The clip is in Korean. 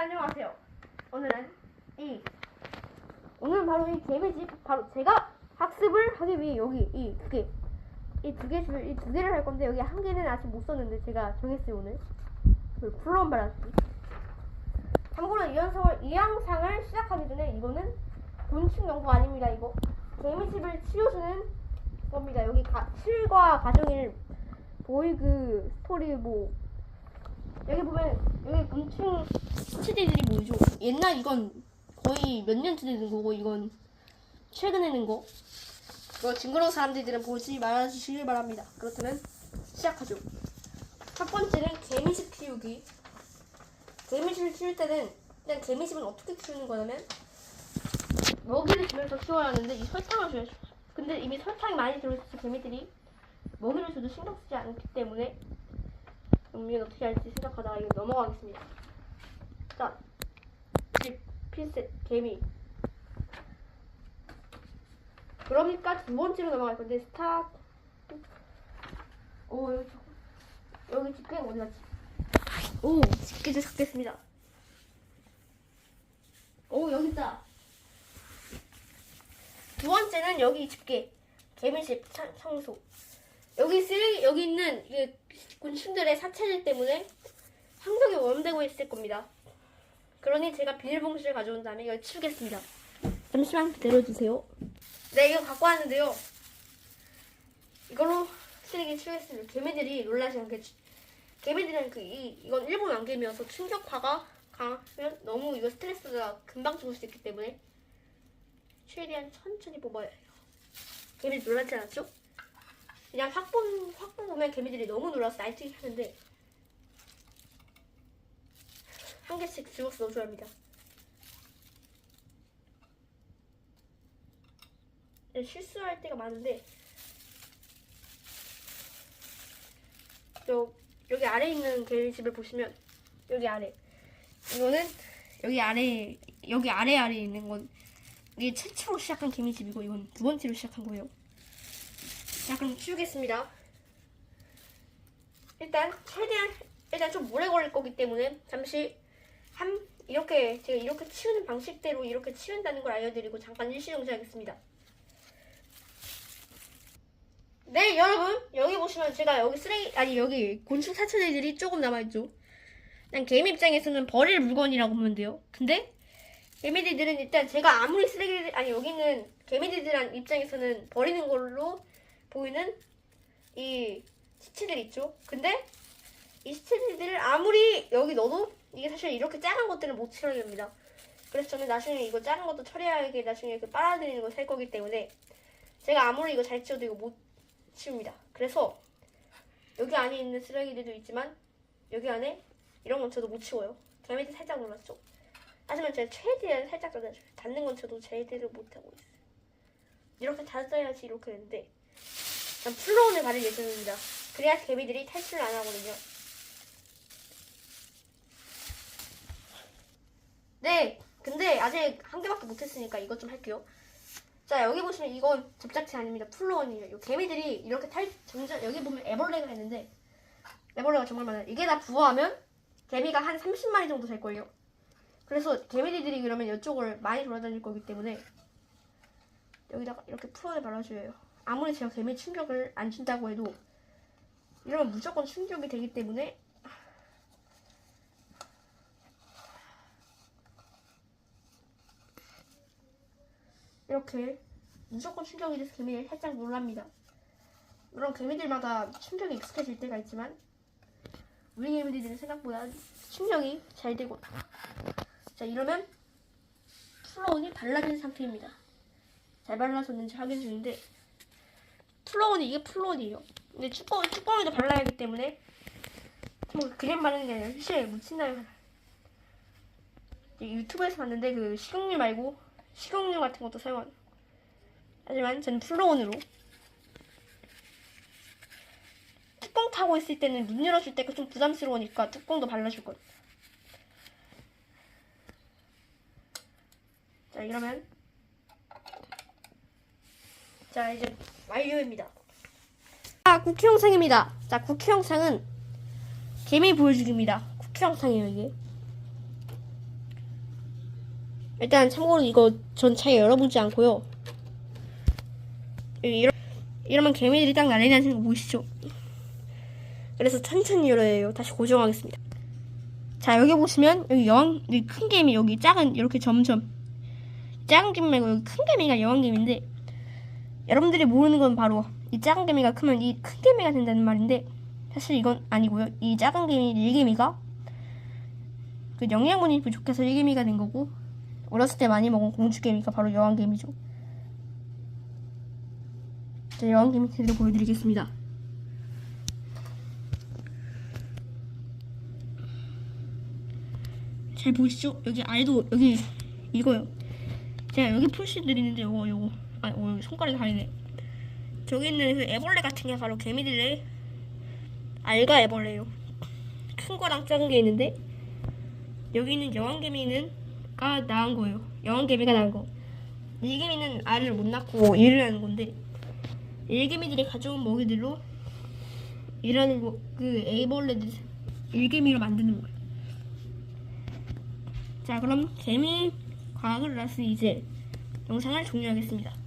안녕하세요. 오늘은 이 오늘 바로 이 개미집 바로 제가 학습을 하기 위해 여기 이 두 개, 이 두 개를 이두 개를 할 건데 여기 한 개는 아직 못 썼는데 제가 정했어요 오늘. 그 플럼 바라기. 참고로 이 영상을 이 영상을 시작하기 전에 이거는 곤충 연구 아닙니다 이거 개미집을 치워주는 겁니다 여기 가, 실과 가정일 보이그 스토리 뭐 여기 보면 여기 곤충 스티들이 뭐죠? 옛날 이건 거의 몇년 전에 된 거고 이건 최근에 낸 거. 그거 징그러운 사람들은 보지 말아주시길 바랍니다. 그렇다면 시작하죠. 첫 번째는 개미집 키우기. 개미집을 키울 때는 일단 개미집은 어떻게 키우는 거냐면 먹이를 주면서 키워야 하는데 이 설탕을 줘야죠. 근데 이미 설탕이 많이 들어있어서 개미들이 먹이를 줘도 신경 쓰지 않기 때문에 이건 어떻게 할지 생각하다가 이거 넘어가겠습니다. 자, 집, 핀셋, 개미. 그러니까 두 번째로 넘어갈 건데 스탑. 오 여기 여기 집게 어디 갔지? 오 집게를 찾겠습니다. 오 여기 있다. 두 번째는 여기 집게 개미집 차- 청소. 여기 쓰레기 여기 있는 이게 곤충들의 사체들 때문에 환경이 오염되고 있을 겁니다. 그러니 제가 비닐봉지를 가져온 다음에 이걸 치우겠습니다. 잠시만 기다려주세요. 네, 이거 갖고 왔는데요. 이걸로 쓰레기 치우겠습니다. 개미들이 놀라지 않겠지. 개미들은 그, 이, 이건 일본 안개미여서 충격파가 강하면 너무 이거 스트레스가 금방 죽을 수 있기 때문에 최대한 천천히 뽑아야 해요. 개미들 놀라지 않았죠? 그냥 확, 뽑, 확 뽑으면 개미들이 너무 놀라서 날뛰기 하는데 한 개씩 집어서 넣어줘야 합니다. 네, 실수할 때가 많은데 저 여기 아래 있는 개집을 보시면 여기 아래 이거는 여기 아래 여기 아래 아래 있는 건 이게 최초로 시작한 개미집이고 이건 두 번째로 시작한 거예요. 자 그럼 치우겠습니다. 일단 최대한 일단 좀 오래 걸릴 거기 때문에 잠시 한 이렇게 제가 이렇게 치우는 방식대로 이렇게 치운다는 걸 알려드리고 잠깐 일시 정지하겠습니다. 네 여러분 여기 보시면 제가 여기 쓰레기 아니 여기 곤충 사체들이 조금 남아있죠. 난 개미 입장에서는 버릴 물건이라고 보면 돼요. 근데 개미들은 일단 제가 아무리 쓰레기 아니 여기 있는 개미들이란 입장에서는 버리는 걸로 보이는 이 시체들 있죠. 근데 이 시체들을 아무리 여기 넣어도 이게 사실 이렇게 작은 것들을 못 처리합니다. 그래서 저는 나중에 이거 작은 것도 처리하게 나중에 그 빨아들이는 거 살 거기 때문에 제가 아무리 이거 잘 치워도 이거 못 치웁니다. 그래서 여기 안에 있는 쓰레기들도 있지만 여기 안에 이런 건 저도 못 치워요. 개미들 살짝 놀랐죠? 하지만 제가 최대한 살짝. 닫는 건 저도 제대로 못하고 있어요. 이렇게 닫아야지 이렇게 되는데 전 플로온을 바를 예정입니다. 그래야 개미들이 탈출을 안 하거든요. 네, 근데 아직 한 개밖에 못했으니까 이것 좀 할게요. 자, 여기 보시면 이건 접착제 아닙니다. 플로온이에요. 이 개미들이 이렇게 탈, 정작 여기 보면 애벌레가 있는데 애벌레가 정말 많아요. 이게 다 부화하면 개미가 한 30마리 정도 될걸요. 그래서 개미들이 그러면 이쪽을 많이 돌아다닐 거기 때문에 여기다가 이렇게 플로온을 발라줘야 해요. 아무리 제가 개미 충격을 안 준다고 해도 이러면 무조건 충격이 되기 때문에 이렇게 무조건 충격이 돼서 개미를 살짝 놀랍니다. 물론 개미들마다 충격이 익숙해질 때가 있지만 우리 개미들은 생각보다 충격이 잘 되고 자 이러면 플로온이 발라진 상태입니다. 잘 발라졌는지 확인 중인데 플로온이 이게 플로온이에요. 근데 쭈꺼, 쭈꺼기도 발라야 하기 때문에 뭐 그냥 바르는 게 아니라 실에 묻힌다면 유튜브에서 봤는데 그 식용유 말고 식용유 같은 것도 사용 하지만 저는 플로온으로 뚜껑 타고 있을 때는 문 열어줄 때가 좀 부담스러우니까 뚜껑도 발라줄 거예요. 자 이러면 자 이제 완료입니다. 자 쿠키 영상입니다. 자 쿠키 영상은 개미 보여주기입니다. 쿠키 영상이에요 이게. 일단 참고로 이거 전잘 열어보지 않고요. 이러, 이러면 개미들이 딱 난리 나는 거 보이시죠? 그래서 천천히 열어야 해요. 다시 고정하겠습니다. 자 여기 보시면 여기 여왕 여기 큰 개미 여기 작은 이렇게 점점 작은 개미 말고 여기 큰 개미가 여왕 개미인데 여러분들이 모르는 건 바로 이 작은 개미가 크면 이 큰 개미가 된다는 말인데 사실 이건 아니고요. 이 작은 개미 일개미가 그 영양분이 부족해서 일개미가 된 거고 어렸을 때 많이 먹은 공주개미가 바로 여왕개미죠. 자, 여왕개미 제대로 보여드리겠습니다. 잘 보이시죠? 여기 알도 여기 이거요. 제가 여기 표시들 있는데 요거 요거 아 어, 여기 손가락이 다르네. 저기 있는 그 애벌레 같은 게 바로 개미들의 알가 애벌레요. 큰 거랑 작은 게 있는데 여기 있는 여왕개미는 가 낳은 거예요. 여왕개미가 낳은 거. 일개미는 알을 못 낳고 일을 하는 건데 일개미들이 가져온 먹이들로 일하는 거, 그 애벌레들 일개미로 만드는 거예요. 자 그럼 개미 과학을 알았으니 이제 영상을 종료하겠습니다.